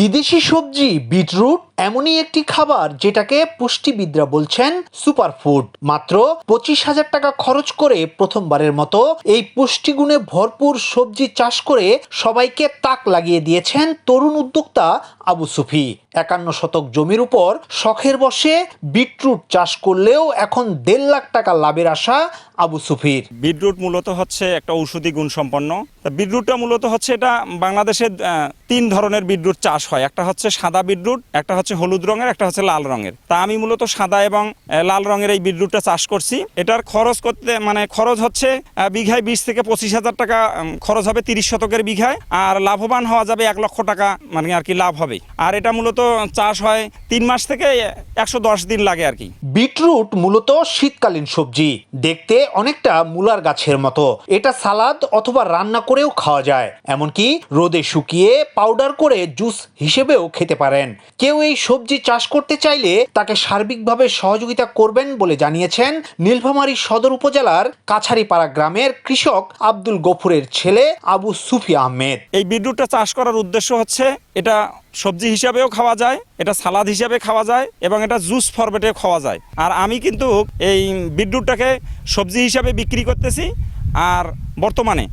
বিদেশি সবজি বিটরুট এমনই একটি খাবার যেটাকে পুষ্টিবিদরা বলছেন সুপারফুড। মাত্র পঁচিশ হাজার টাকা খরচ করে প্রথমবারের মতো এই পুষ্টিগুণে ভরপুর সবজি চাষ করে সবাইকে তাক লাগিয়ে দিয়েছেন তরুণ উদ্যোক্তা আবু সুফি। একান্ন শতক জমির উপর শখের বসে বিটরুট চাষ করলেও এখন দেড় লাখ টাকা লাভের আশা আবু সুফির। বিটরুট মূলত হচ্ছে একটা ঔষধি গুণ সম্পন্ন। বিটরুটটা মূলত হচ্ছে এটা বাংলাদেশে আহ, তিন ধরনের বিটরুট চাষ হয়। একটা হচ্ছে সাদা বিটরুট একটা হচ্ছে হলুদ রঙের, একটা হচ্ছে লাল রঙের। তা আমি মূলত সাদা এবং লাল রঙের এই বিটরুটটা চাষ করছি। এটার খরচ করতে মানে খরচ হচ্ছে বিঘায় বিশ থেকে পঁচিশ হাজার টাকা খরচ হবে তিরিশ শতকের বিঘায়। আর লাভবান হওয়া যাবে এক লক্ষ টাকা মানে আর কি লাভ হবে। আর এটা মূলত চাষ হয় তিন মাস থেকে একশো দশ দিন লাগে আর কি। বিটরুট মূলত শীতকালীন সবজি। দেখতে অনেকটা মূলার গাছের মতো। এটা সালাদ অথবা রান্না করেও খাওয়া যায়। এমনকি রোদে শুকিয়ে পাউডার করে জুস হিসেবেও খেতে পারেন। কেউ এই সবজি চাষ করতে চাইলে তাকে সার্বিকভাবে সহযোগিতা করবেন বলে জানিয়েছেন নীলফামারী সদর উপজেলার কাছারিপাড়া গ্রামের কৃষক আব্দুল গফুরের ছেলে আবু সুফি আহমেদ। এই বিদ্যুৎটা চাষ করার উদ্দেশ্য হচ্ছে এটা সবজি হিসাবেও খাওয়া যায়, এটা সালাদ হিসাবে খাওয়া যায় এবং এটা জুস ফরম্যাটেও খাওয়া যায়। আর আমি কিন্তু এই বিদ্যুৎটাকে সবজি হিসাবে বিক্রি করতেছি আর বর্তমানে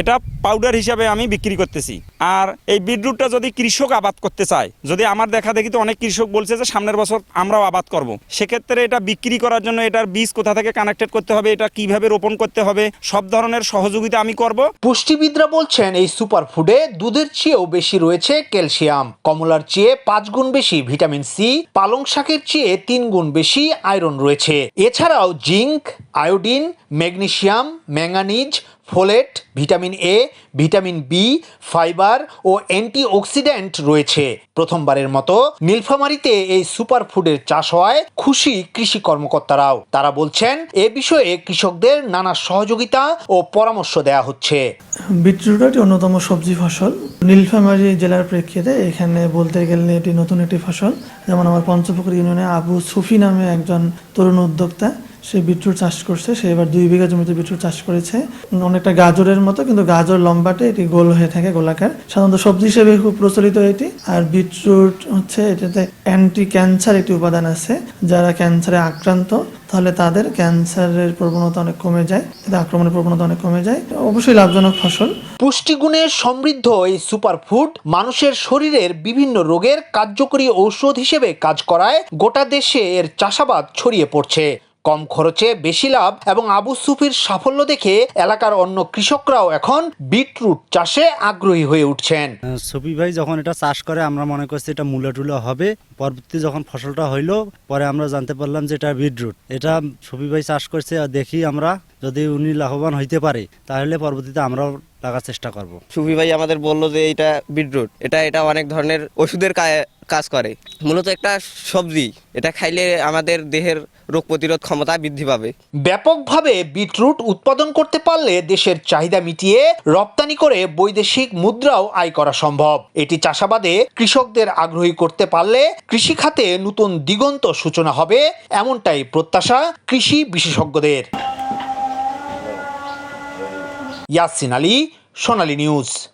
এটা পাউডার হিসাবে আমি বিক্রি করতেছি। আর এই বিটরুটটা যদি কৃষক আবাদ করতে চায়, যদি আমার দেখা দেখি তো অনেক কৃষক বলছে যে সামনের বছর আমরাও আবাদ করব। সেক্ষেত্রে এটা বিক্রি করার জন্য এটার বীজ কোথা থেকে কানেক্টেড করতে হবে, এটা কীভাবে রোপণ করতে হবে, সব ধরনের সহযোগিতা আমি করব। পুষ্টিবিদরা বলছেন এই সুপারফুডে দুধের চেয়েও বেশি রয়েছে ক্যালসিয়াম। কমলার চেয়ে পাঁচ গুণ বেশি ভিটামিন সি পালং শাকের চেয়ে তিন গুণ বেশি আয়রন রয়েছে। এছাড়াও zinc, iodine magnesium manganese folate, vitamin A vitamin B fibre O antioxidant রয়েছে। প্রথমবারের মতো নীলফামারীতে এই সুপার ফুডের চাষ হওয়ায় খুশি কৃষি কর্মকর্তারাও। তারা বলছেন, এ বিষয়ে কৃষকদের নানা সহযোগিতা ও পরামর্শ দেওয়া হচ্ছে। বিটরুট একটি অন্যতম সবজি ফসল। নীলফামারী জেলার প্রেক্ষিতে এখানে বলতে গেলে এটি নতুন একটি ফসল। যেমন আমার পঞ্চপুকুর ইউনিয়নে আবু সুফি নামে একজন তরুণ উদ্যোক্তা সে বিটরুট চাষ করছে, সে এবার দুই বিঘা জমিতে বিটরুট চাষ করেছে। অনেকটা গাজরের মতো, কিন্তু গাজর লম্বাটে, এটি গোল হয়ে থাকে গোলাকার। সাধারণত সবজি হিসেবে খুব প্রচলিত এটি। আর বিটরুট হচ্ছে এটাতে অ্যান্টি ক্যান্সার একটি উপাদান আছে, যারা ক্যান্সারে আক্রান্ত, তাহলে তাদের ক্যান্সারের প্রবণতা অনেক কমে যায় আক্রমণের প্রবণতা অনেক কমে যায়। অবশ্যই লাভজনক ফসল। পুষ্টিগুণে সমৃদ্ধ এই সুপারফুড মানুষের শরীরের বিভিন্ন রোগের কার্যকরী ঔষধ হিসেবে কাজ করায় গোটা দেশে এর চাষাবাদ ছড়িয়ে পড়ছে। কম খরচে বেশি লাভ এবং আবু সুফির সাফল্য দেখে এলাকার অন্য কৃষকরাও এখন বিটরুট চাষে আগ্রহী হয়ে উঠছেন। সফি ভাই যখন এটা চাষ করে আমরা মনে করছি এটা মূলা টুলা হবে। পরবর্তী যখন ফসলটা হইল পরে আমরা জানতে পারলাম যে এটা বিটরুট। এটা সফি ভাই চাষ করছে আর দেখি আমরা যদি উনি লাভবান হইতে পারে তাহলে পরবর্তীতে আমরাও লাগার চেষ্টা করব। সুফি ভাই আমাদের বলল যে এটা বিটরুট। এটা এটা অনেক ধরনের ওষুধের কা- কাজ করে। মূলত একটা সবজি, এটা খাইলে আমাদের দেহের রোগ প্রতিরোধ ক্ষমতা বৃদ্ধি পাবে। ব্যাপকভাবে বিটরুট উৎপাদন করতে পারলে দেশের চাহিদা মিটিয়ে রপ্তানি করে বৈদেশিক মুদ্রাও আয় করা সম্ভব। এটি চাষাবাদে কৃষকদের আগ্রহী করতে পারলে কৃষি খাতে নতুন দিগন্ত সূচনা হবে, এমনটাই প্রত্যাশা কৃষি বিশেষজ্ঞদের। ইয়াসিন আলী, সোনালী নিউজ।